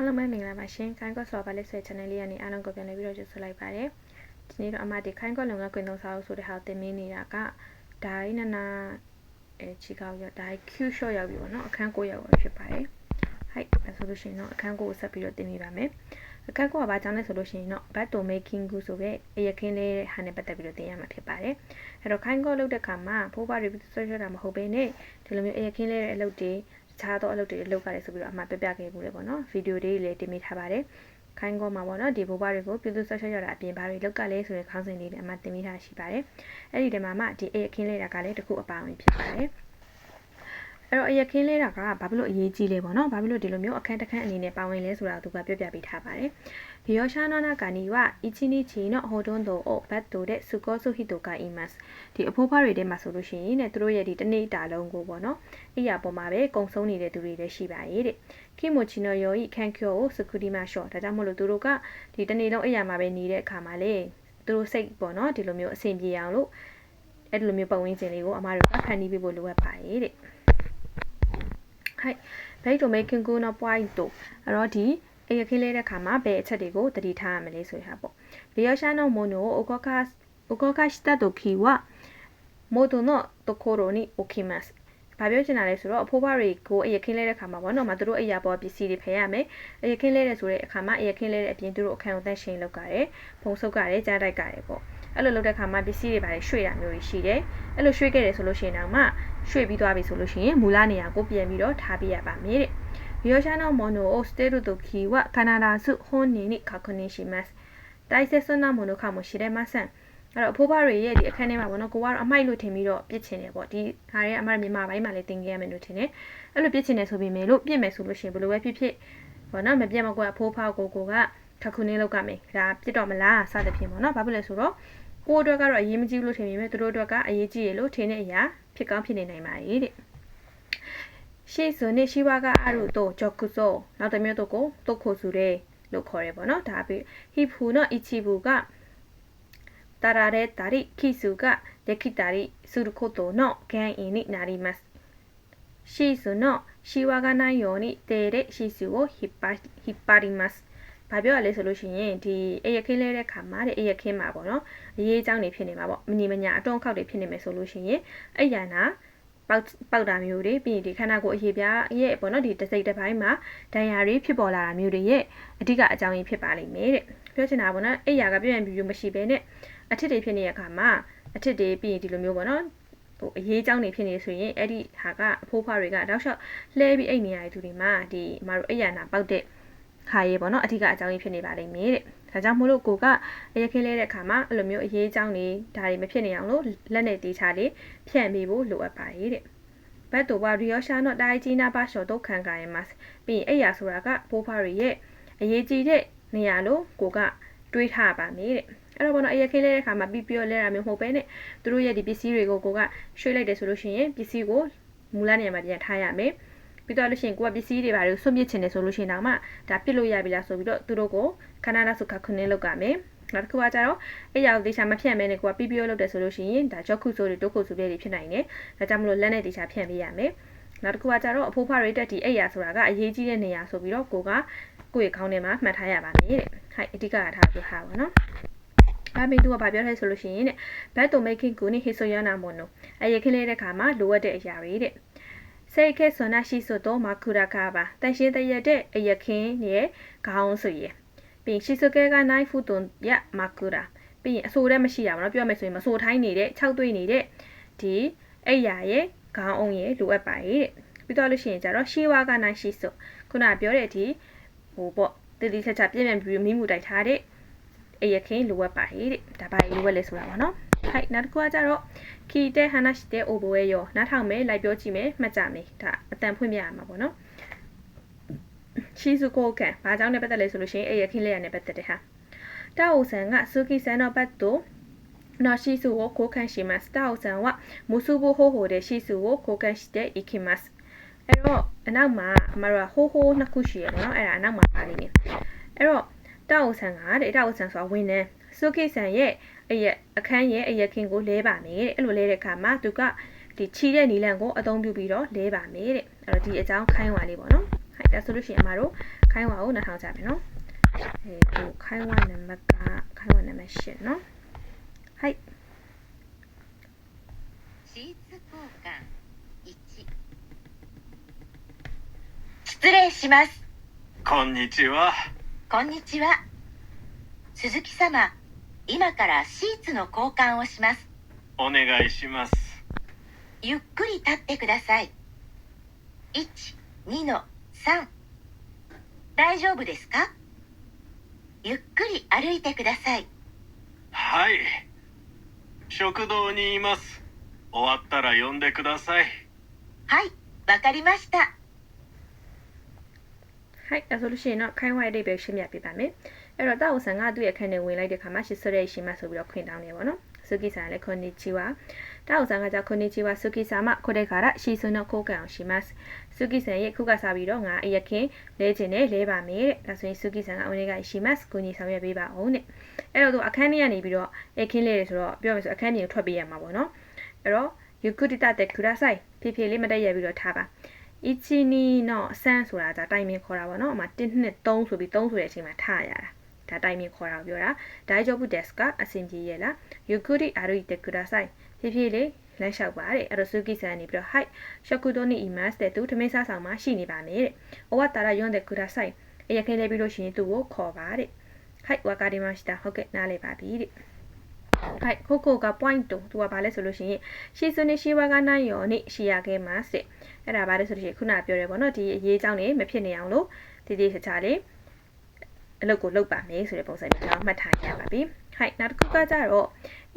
အားလုံးပဲမင်္ဂလာပါရှင်ခိုင်းကော့ဆော်ဘာလက်ဆွဲ channel လေးကနေအားလုံးကိုပြန်လည်ပြီးတော့ကြိုဆိုလိုက်ပါတယ်ဒီနေ့တော့အမဒီခိုင်းကော့လုံကကွင်သုံးစာအုပ်ဆိုတဲ့ဟာကိုတင်မင်းနေတာကဒိုင်းနနာအဲချီကောက်ရောက်ဒိုင်း Q shot ရောက်ပြီပေါ့နော်အခန်း9ရောက်ဖြစ်ပါတယ်ဟိုက်အဲဆိုလို့ရှိရင်တော့အခန်း9ကိုဆက်ပြီးတော့တင်မိပါမယ်အခန်း9ကဘာကြောင့်လဲဆိုလို့ရှိရင်တော့ battle making ကူဆိုပဲအရခင်းလေးဟာနဲ့ပတ်သက်ပြီးတော့တင်ရမှာဖြစ်ပါတယ်အဲ့တော့ခိုင်းကော့လုပ်တဲ့ခါမှာဖိုးပါ review ဆွဲဆွဲတာမဟုတ်ဘဲနဲ့ဒီလိုမျိုးအရခင်းလေးရဲ့အလုပ်တွေ ခြားသောအလုပ်တွေလုပ်ရတယ်ဆိုပြီးတော့အမှပြပြခဲ့ဘူးလေပေါ့နော်ဗီဒီယိုတွေလည်းတင်ပေးထားပါတယ်ခိုင်းကောမှာပေါ့နော်ဒီဘိုးဘတွေကိုပြည်သူဆက်ဆက်ရတာအပြင်ဘာတွေလောက်ကလဲဆိုတဲ့ခေါင်းစဉ်လေးတွေအမှတင်ပေးထားရှိပါတယ်အဲ့ဒီတည်းမှာမှဒီအေးအခင်းလေးတာကလည်းတခုအပါဝင်ဖြစ်ပါတယ် အဲ့တော့အရခင်းလေးတာကဘာဖြစ်လို့အရေးကြီးလဲပေါ့နော်ဘာဖြစ်လို့ဒီလိုမျိုးအခန်းတစ်ခန်းအနေနဲ့ပါဝင်လဲဆိုတာသူကပြောပြပေးထားပါတယ်ဒီယောရှာနာနာကာနီဝအချင်းနီချီနော်ဟိုဒွန်တိုအိုဘတ်တိုတဲ့စုကောစုဟီတိုကအီမတ်ဒီအဖိုးဖွားတွေထဲမှာဆိုလို့ရှိရင်တဲ့သူတို့ရဲ့ဒီတနေ့တာလုံးကိုပေါ့နော်အိယာပေါ်မှာပဲကုံဆုံးနေတဲ့သူတွေလည်းရှိပါရဲ့တဲ့ကီမိုချီနိုယိုဤခန်ကျိုကိုစကူဒီမာရှော့ဒါကြောင့်မို့လို့သူတို့ကဒီတနေ့လုံးအိယာမှာပဲနေတဲ့အခါမှာလေသူတို့စိတ်ပေါ့နော်ဒီလိုမျိုးအဆင်ပြေအောင်လို့အဲ့ဒီလိုမျိုးပတ်ဝန်းကျင်လေးကိုအမားတို့ကဖန်တီးပေးဖို့လိုအပ်ပါရဲ့တဲ့ ခိုက်ဘိတ်တို့ making go no point တို့အဲ့တော့ဒီအရခင်းလေးတဲ့ခါမှာဘယ်အချက်တွေကိုတတိထားရမလဲဆိုတာပေါ့လေယောရှာနောမိုနိုအိုကောကာအိုကောကာရှိတာတို့ခီဝမိုတိုနောတိုကိုရိုနီအိုကီမတ်ဘာပြောချင်တာလဲဆိုတော့အဖိုးဘတွေကိုအရခင်းလဲတဲ့ခါမှာဘောနော်မသူတို့အရာပေါ်ပစ္စည်းတွေဖယ်ရမယ်အရခင်းလဲတဲ့ဆိုတဲ့အခါမှာအရခင်းလဲတဲ့အပြင်သူတို့အခန်းကိုတန့်ရှင်းလောက်ကြတယ်ဖုံဆုပ်ကြတယ်ကြားတိုက်ကြတယ်ပေါ့အဲ့လိုလုပ်တဲ့ခါမှာပစ္စည်းတွေဘာတွေရွှေ့တာမျိုးတွေရှိတယ်အဲ့လိုရွှေ့ခဲ့တယ်ဆိုလို့ရှိရင်တော့မှ ရွှေ့ပြီးသွားပြီဆိုလို့ရှိရင်မူလနေရာကိုပြန်ပြီးတော့ထားပြရပါမယ်တဲ့利用者のものを捨てるときは必ず本人に確認します。大切なものかもしれません。အဲ့တော့အဖိုးဘတွေရဲ့ဒီအခန်းထဲမှာပေါ့နော်ကိုကတော့အမိုက်လို့ထင်ပြီးတော့ပြစ်ချင်တယ်ပေါ့ဒီဟာတွေကအမမြန်မာပိုင်းမှာလည်းသင်ခဲ့ရမယ်လို့ထင်တယ်အဲ့လိုပြစ်ချင်တယ်ဆိုပေမဲ့လို့ပြစ်မယ်ဆိုလို့ရှိရင်ဘယ်လိုပဲဖြစ်ဖြစ်ပေါ့နော်မပြတ်မကွက်အဖိုးဖောက်ကိုကိုကထခုနေလောက်ကမယ်ဒါပြစ်တော့မလားစသဖြင့်ပေါ့နော်ဘာဖြစ်လဲဆိုတော့ ကိုအတွက်ကတော့အရေးမကြီးလို့ထင်ပေမဲ့သူတို့အတွက်ကအရေးကြီးရလို့ထင်တဲ့အရာဖြစ်ကောင်းဖြစ်နေနိုင်ပါရဲ့တဲ့ရှေ့ဆိုနေရှိဝါကအရုတော့ဂျော့ကုဆိုနောက်တစ်မျိုးတော့ကိုတုတ်ခိုစုတယ်လို့ခေါ်ရပေါ့နော်ဒါပြီးဟိဖူနော်အီချီဘူကတာရာရဲတာရိခိစုကデキたりすることの原因になります。シーズのシワがないように手でシーズを引っ張引っ張ります。 ဘာပြောရလဲဆိုလို့ရှိရင်ဒီအရခင်းလဲတဲ့ခါမှာတဲ့အရခင်းမှာပေါ့နော်အရေးအကြောင်းတွေဖြစ်နေမှာပေါ့မနီမညာအတွန်းခောက်တွေဖြစ်နေမယ်ဆိုလို့ရှိရင်အဲ့ရနာပေါက်ပေါက်တာမျိုးတွေပြီးရင်ဒီခန္ဓာကိုယ်အရေပြားရဲ့ပေါ့နော်ဒီတစိတ်တစ်ပိုင်းမှာဒဏ်ရာတွေဖြစ်ပေါ်လာတာမျိုးတွေရဲ့အဓိကအကြောင်းရင်းဖြစ်ပါလိမ့်မယ်တဲ့ပြောချင်တာပေါ့နော်အဲ့ຢာကပြည့်ရင်ပြည့်မရှိဘဲနဲ့အထစ်တွေဖြစ်နေတဲ့အခါမှာအထစ်တွေပြီးရင်ဒီလိုမျိုးပေါ့နော်ဟိုအရေးကြောင်းတွေဖြစ်နေဆိုရင်အဲ့ဒီဟာကအဖိုးဖွားတွေကတောက်လျှောက်လှဲပြီးအိတ်နေရတဲ့သူတွေမှာဒီအမတို့အိယာနာပေါက်တဲ့ ခါရေးပေါ့နော်အဓိကအကြောင်းကြီးဖြစ်နေပါလိမ့်မယ်တဲ့ဒါကြောင့်မို့လို့ကိုကအရက်ခင်းလဲတဲ့အခါမှာအဲ့လိုမျိုးအရေးကြောင်းတွေဒါတွေမဖြစ်နေအောင်လို့လက်နဲ့တီးချလေးဖြန့်ပေးဖို့လိုအပ်ပါတယ်တဲ့ဘတ်တိုဝါရီယောရှာနော့တိုင်းကြီးနာပါရှော့တော့ခံကြရမှာပြီးရင်အဲ့ရဆိုတာကပိုးဖားတွေရဲ့အရေးကြီးတဲ့နေရာလို့ကိုကတွေးထားပါမယ်တဲ့အဲ့တော့ဘောနော်အရက်ခင်းလဲတဲ့ခါမှာပြီးပြောလဲတာမျိုးမဟုတ်ပဲနဲ့သူတို့ရဲ့ဒီပစ္စည်းတွေကိုကိုကရွှေ့လိုက်တယ်ဆိုလို့ရှိရင်ပစ္စည်းကိုမူလနေရာမှာပြန်ထားရမယ် ပြီးတော့လို့ရှိရင်ကိုကပစ္စည်းတွေပါလို့ဆွန့်ပစ်ချင်တယ်ဆိုလို့ရှိရင်တော့မှဒါပစ်လို့ရပြီလားဆိုပြီးတော့သူတို့ကိုခဏနာစုခခုနေလောက်ကြမယ်နောက်တစ်ခုကကြတော့အဲ့ရောက်တေချာမဖြန့်မဲနဲ့ကိုက PPO လုပ်တယ်ဆိုလို့ရှိရင်ဒါကြော့ခုဆိုတွေတိုးခုဆိုတွေဖြစ်နိုင်တယ်ဒါကြောင့်မလို့လက်နဲ့တေချာဖြန့်ပေးရမယ်နောက်တစ်ခုကကြတော့အဖိုးဖွားရိတက်ဒီအဲ့ရဆိုတာကအရေးကြီးတဲ့နေရာဆိုပြီးတော့ကိုကကိုယ့်ရဲ့ခေါင်းထဲမှာမှတ်ထားရပါမယ်တဲ့ဟိုက်အဓိကကထားပြထားပါနော်အမေသူကဘာပြောလဲဆိုလို့ရှိရင်တဲ့ဘတ်တိုမိတ်ခင်ကိုနေဟေဆိုယနာမွန်နိုအရေးခင်းလေးတဲ့ခါမှာလိုအပ်တဲ့အရာတွေတဲ့ စိတ်ခဲဆွမ်းနာရှိဆိုတော့မာကူရာကာပါတန်ရှင်းတရက်တဲ့အရခင်းရဲ့ခေါင်းဆိုရယ်ပြီးရှီဆိုကဲကနိုင်ဖူတွန်ရမာကူရာပြီးရင်အဆိုးတဲ့မရှိတာပေါ့နော်ပြောမယ်ဆိုရင်မဆိုးထိုင်းနေတဲ့၆တွေ့နေတဲ့ဒီအဲ့ရရဲ့ခေါင်းအောင်ရဲ့လိုအပ်ပါရဲ့တဲ့ပြီးတော့လို့ရှိရင်ကျတော့ရှေးဝါကနိုင်ရှိဆိုခုနပြောတဲ့အထိဟိုပေါ့တတိချက်ချပြည့်မြန်ပြီးမိမှုတိုက်ထားတဲ့အရခင်လိုအပ်ပါရဲ့တဲ့ဒါပါလိုအပ်လဲဆိုတာပါနော် はいနောက်တစ်ခုကကြတော့聞いて話して覚えようနားထောင်မယ်လိုက်ပြောကြည့်မယ်မှတ်ကြမယ်ဒါအတန်ဖွင့်ပြရမှာပေါ့နော်ရှီဇူကိုကန်ဘာကြောင့်လဲပတ်သက်လဲဆိုလို့ရှိရင်အဲ့ရခင်းလေးရနဲ့ပတ်သက်တယ်ဟာတာအိုဆန်ကဆူကီဆန်のバットのシースを交換します。タオさんは結ぶ方法でシースを交換していきます。အဲ့တော့အနောက်မှာအမတို့ကဟိုးဟိုးနှစ်ခုရှိရပေါ့နော်အဲ့ဒါအနောက်မှာပါလိမ့်မယ်အဲ့တော့တောက်ဆန်ကတဲ့တောက်ဆန်ဆိုတာဝင်နေ စုခိဆန်ရဲ့အရက်အခန်းရဲ့အရက်ခင်းကိုလဲပါမယ်တဲ့အဲ့လိုလဲတဲ့အခါမှာသူကဒီချီတဲ့နီလန်ကိုအသုံးပြုပြီးတော့လဲပါမယ်တဲ့အဲ့တော့ဒီအကြောင်းခိုင်းွာလေးပေါ့နော် ဟိုက်ဒါဆိုလို့ရှိရင်အမတို့ခိုင်းဝါကိုနှာထောင်ကြမယ်နော်အဲသူခိုင်းဝါနံပါတ်ကခိုင်းဝါနံပါတ်8နော်ဟိုက် シーツ交換1失礼しますこんにちは。こんにちは鈴木様 今からシーツの交換をします。お願いします。ゆっくり立ってください。1、2の3。大丈夫ですか？ゆっくり歩いてください。はい。食堂にいます。終わったら呼んでください。はい、わかりました。はい、ラソルシーの会話レビューしてみやっ。 အဲ့တော့တာဝဆန်ကသူ့ရဲ့ခန်းထဲဝင်လိုက်တဲ့ခါမှာရှစ်ဆွဲရဲ့ရှင်းမဆိုပြီးတော့ခွင့်တောင်းနေပါတော့ဆူကီဆန်လည်းခွန်နီချီဝါတာဝဆန်ကကြောင့်ခွန်နီချီဝါဆူကီဆာမခိုတဲ့ခါရရှီဆွန်းတော့ခိုးကန်အောင်ရှိမတ်ဆူကီဆန်ရဲ့ခုကစားပြီးတော့ငါအရခင်လဲခြင်းနဲ့လဲပါမယ်တဲ့ဒါဆိုရင်ဆူကီဆန်ကဝင်ကရှိမတ်ကိုညီဆောင်ရွက်ပေးပါအောင်တဲ့အဲ့တော့သူအခန်းထဲကနေပြီးတော့အခင်းလေးတွေဆိုတော့ပြောမယ်ဆိုအခန်းကြီးကိုထွက်ပေးရမှာပေါ့နော်အဲ့တော့ယူကူတီတာတဲ့ကူရာဆိုင်ဖြည်းဖြည်းလေးမတက်ရပြီးတော့ထားပါအီချီနီနော်ဆန်းဆိုတာဒါတိုင်မင်ခေါ်တာပေါ့နော်အမ1နှစ်3ဆိုပြီး3ဆိုတဲ့အချိန်မှာထားရတာ ဒါတိုင်မင်ခေါ်တာကိုပြောတာဒိုင်ဂျောဘူးဒက်စကအဆင်ပြေရဲ့လားယူကူရီအာရီတက်ကူဒါဆိုင်ဖြည်းဖြည်းလေးလမ်းလျှောက်ပါတဲ့အဲ့တော့ဆူကီဆန်နေပြီးတော့ height ရှက်ကူတိုနီအီမတ်တဲ့သူထမင်းစားဆောင်မှာရှိနေပါမယ်တဲ့။အဝတ်တာရယွန်တဲ့ကူဒါဆိုင်အရခဲလဲပြီးလို့ရှိရင်သူ့ကိုခေါ်ပါတဲ့။ height ဝါကာဒီမရှိတာဟုတ်ကဲ့နားလေပါပြီတဲ့။ height ခိုကိုက point တူသူကဘာလဲဆိုလို့ရှိရင်ရှီဆွနေရှီဝါကနိုင်ယောနိရှီယာခဲမှာတဲ့။အဲ့ဒါဘာလဲဆိုလို့ရှိရင်ခုနပြောရဲပေါ့နော်ဒီအရေးအကြောင်းနေမဖြစ်နေအောင်လို့တည်တည်ချာချာလေး အလုပ်ကိုလုပ်ပါမယ်ဆိုတဲ့ပုံစံမျိုးကျွန်တော်မှတ်ထားရပါပြီ။ဟိုက်နောက်တစ်ခုကကြတော့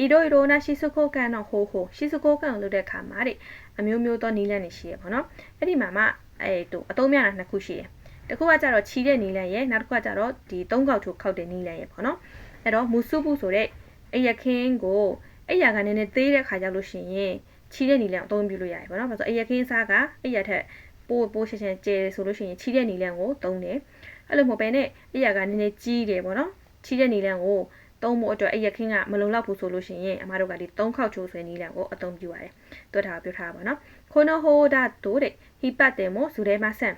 ဤတို့ဤတို့နာရှိစုခိုကန်တော့ဟိုဟိုရှိစုခိုကန်လို့တဲ့ခါမှာတဲ့အမျိုးမျိုးသောနီးလန်းနေရှိရပေါ့နော်။အဲ့ဒီမှာမှအဲတို့အသုံးများတာနှစ်ခုရှိတယ်။တစ်ခုကကြတော့ခြီးတဲ့နီးလန်းရဲ့နောက်တစ်ခုကကြတော့ဒီသုံးကောက်ထိုးခောက်တဲ့နီးလန်းရဲ့ပေါ့နော်။အဲ့တော့မူစုဘူးဆိုတဲ့အယခင်းကိုအဲ့ရကနည်းနည်းသေးတဲ့ခါကျလို့ရှိရင်ခြီးတဲ့နီလန်အသုံးပြုလို့ရတယ်ပေါ့နော်။ဘာလို့ဆိုအရက်ခင်းစားကအရက်ထက်ပိုးပိုးရှင်းရှင်းကျဲဆိုလို့ရှိရင်ခြီးတဲ့နီလန်ကိုသုံးတယ်။ အဲ့လိုမဟုတ်ဘဲနဲ့အရက်ကနည်းနည်းကြီးတယ်ပေါ့နော်။ခြီးတဲ့နီလန်ကိုသုံးဖို့အတွက်အရက်ခင်းကမလုံလောက်ဘူးဆိုလို့ရှိရင်အမတို့ကဒီ၃ခေါက်ချိုးဆွဲနီလန်ကိုအသုံးပြုရတယ်။တွေ့တာပြောထားပါပေါ့နော်။ခိုနိုဟိုဒါတိုတဲ့ဟိပတ်တယ်မို့ဇူရဲမဆန်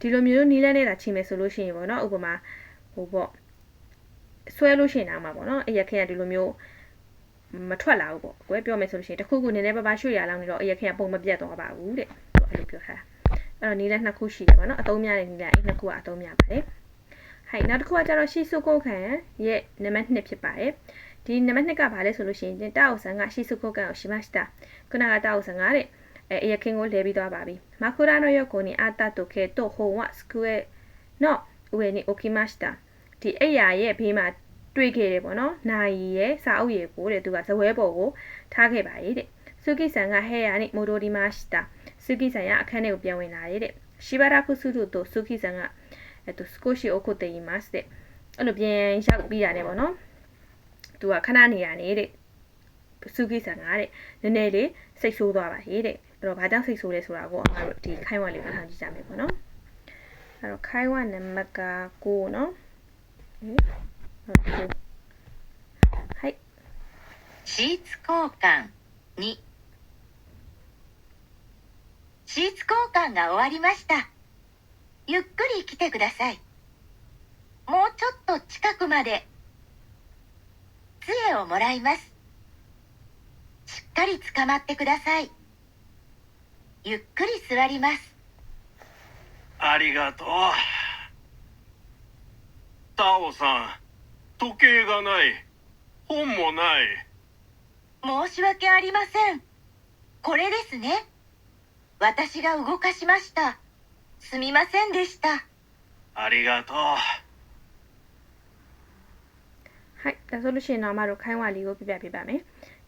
ဒီလိုမျိုးနီလန်နဲ့တာချိန်မယ်ဆိုလို့ရှိရင်ပေါ့နော်။ဥပမာဟိုပေါ့ဆွဲလို့ရှိရင်တော့မှာပေါ့နော်။အရက်ခင်းကဒီလိုမျိုးမထွက်လာဘူးပေါ့ကွယ်ပြောမယ်ဆိုလို့ရှိရင်တခုခုနည်းနည်းပါးပါးရွှေ့ရလောင်းနေတော့အရက်ခင်ကပုံမပြတ်သွားပါဘူးတဲ့အဲ့လိုပြောထားတာအဲ့တော့နီးလက်နှစ်ခုရှိတယ်ပေါ့နော်အသုံးများတဲ့နီးလက်အဲ့နှစ်ခုကအသုံးများပါတယ် ဟိုင်နောက်တစ်ခုကကျတော့ရှီဆုကိုခံရဲ့နံပါတ်2ဖြစ်ပါတယ်ဒီနံပါတ်2ကဘာလဲဆိုလို့ရှိရင်တာအိုဆန်ကရှီဆုကိုခံကိုရှိမစတာခုနကတာအိုဆန်ကတဲ့အဲအရက်ခင်ကိုလဲပြီးသွားပါပြီမကူရာနိုယောကိုနီအာတာတိုကေတိုဟိုဝါစကူရဲ့နော်ဦးရဲ့နီအိုကီမစတာဒီအဲ့ရရဲ့ဘေးမှာတွေ့ခဲ့တယ်ပေါ့နော်။နာယီရဲ့စာအုပ်ရည်ကိုတဲ့သူကဇပွဲပေါ်ကိုထားခဲ့ပါရဲ့တဲ့။စုကိဆန်ကဟဲယာနိမိုဒိုဒီမာရှိတာစုကိဆန်ရအခန်းထဲကိုပြန်ဝင်လာရဲ့တဲ့။ရှိဘာရာကုစုတို့စုကိဆန်က အဲသူစကိုရှိအိုကိုတေယီမတ်တဲ့။အဲ့လိုပြန်ရောက်ပြီးရတယ်ပေါ့နော်။သူကခဏနေရနေတဲ့စုကိဆန်ကတဲ့နည်းနည်းလေးစိတ်ဆိုးသွားပါရဲ့တဲ့။အဲ့တော့ဘာကြောင့်စိတ်ဆိုးလဲဆိုတာကိုအမတို့ဒီခိုင်းဝါလေးကိုထားကြည့်ကြမယ်ပေါ့နော်။အဲ့တော့ခိုင်းဝါနံပါတ်က9နော်။はい。シーツ交換2シーツ交換が終わりました ゆっくり来てください。もうちょっと近くまで杖をもらいます。しっかり捕まってください。ゆっくり座ります。ありがとう。タオさん、時計がない。本もない。申し訳ありません。これですね。私が動かしましたすみませんでしたありがとう。はいဒါဆိုလို့ရှိရင်တော့အမတို့ခိုင်းဝါလေးကိုပြပြပေးပါမယ်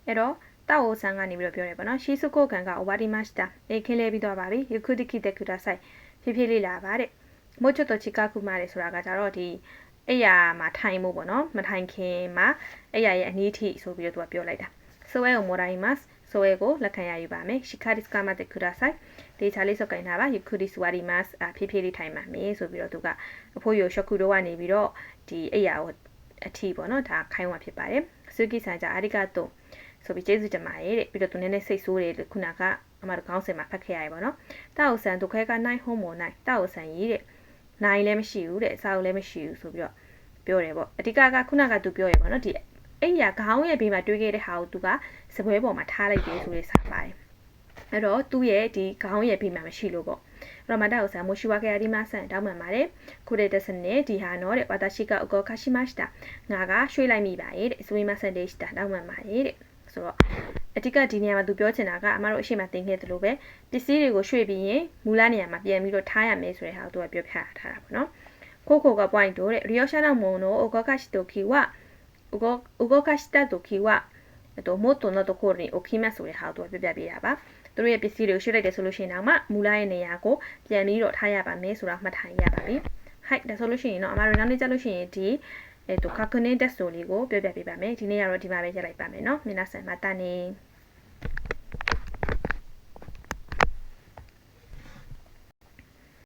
အဲ့တော့တာအိုဆန်ကနေပြီးတော့ပြောရဲပေါ့နော်ရှီဆုကိုကန်ကအိုဝါဒီမတ်တာအေခင်းလဲပြီးတော့ပါပြီယခုတိခိတက်ကူတာဆိုင်ဖြည်းဖြည်းလေးလာပါတဲ့မို့ချွတ်တော့ချီကာကူမာလေဆိုတာကကြတော့ဒီအဲ့ရမှာထိုင်မှုပေါ့နော်မထိုင်ခင်မှာအဲ့ရရဲ့အနည်းထိဆိုပြီးတော့သူကပြောလိုက်တာဆိုအဲကိုမိုရိုင်မတ် ဆိုအဲကိုလက်ခံရယူပါမယ်ရှီကာဒစ်ကမတ်တက်ကူတာဆိုင်ဒေချာလေးစောက်ကင်ထားပါယခုဒီစဝါဒီမတ်ဖြည်းဖြည်းလေးထိုင်ပါမယ်ဆိုပြီးတော့သူကအဖိုးရိုရှော့ကူတော့ကနေပြီးတော့ဒီအဲ့ရကိုအထီပေါ့နော်ဒါခိုင်းဝဖြစ်ပါတယ်ဆူကီဆန်ကြအာရီဂါတိုဆိုပြီးကျေးဇူးတင်ပါတယ်တဲ့ပြီးတော့သူနည်းနည်းစိတ်ဆိုးတယ်ခုနကအမတို့ခေါင်းစဉ်မှာဖတ်ခဲ့ရတယ်ပေါ့နော်တာအိုဆန်ဒုခဲကနိုင်ဟိုမိုနိုင်တာအိုဆန်ရေးတဲ့နိုင်လည်းမရှိဘူးတဲ့အစာအုပ်လည်းမရှိဘူးဆိုပြီးတော့ပြောတယ်ပေါ့အဓိကကခုနကသူပြောရပေါ့နော်ဒီ အဲ့ရခေါင်းရဲ့ဘေးမှာတွေးခဲ့တဲ့ဟာကိုသူကစပွဲပေါ်မှာထားလိုက်တယ်ဆိုတဲ့စာပါတယ်အဲ့တော့သူ့ရဲ့ဒီခေါင်းရဲ့ဘေးမှာမရှိလို့ပေါ့အဲ့တော့မတာကိုဆာမိုရှိဝါကရဒီမဆန်တောင်းပန်ပါတယ်ခုတဲ့တစနေဒီဟာနော်တဲ့ဝါတာရှိကအကောခါရှိမရှတာငါကရွှေ့လိုက်မိပါရဲ့တဲ့ဆိုရင်မဆန်ဒေးရှတာတောင်းပန်ပါတယ်တဲ့ဆိုတော့အတိကဒီနေရာမှာသူပြောချင်တာကအမတို့အရှိမတင်ခဲ့သလိုပဲပစ္စည်းတွေကိုရွှေ့ပြီးရင်မူလနေရာမှာပြန်ပြီးတော့ထားရမယ်ဆိုတဲ့ဟာကိုသူကပြောပြထားတာပေါ့နော်ကိုကိုက point တို့တဲ့ရီယောရှာနာမွန်နိုအိုကောကရှိတိုကီဝ ဥကောဥကောကရှိတတိုကီဝえっともっとのところに置きますဆိုတဲ့ဟာကိုသူကပြပြပေးတာပါသူတို့ရဲ့ပစ္စည်းတွေကိုရွှေ့လိုက်တယ်ဆိုလို့ရှိရင်တော့မှမူလရဲ့နေရာကိုပြန်ပြီးတော့ထားရပါမယ်ဆိုတာမှတ်ထားရပါပြီဟိုက်ဒါဆိုလို့ရှိရင်တော့အမတို့နောက်နေ့ကျလို့ရှိရင်ဒီえっと確認テストလေးကိုပြပြပေးပါမယ်ဒီနေ့ကတော့ဒီမှာပဲရက်လိုက်ပါမယ်เนาะ皆さんまたね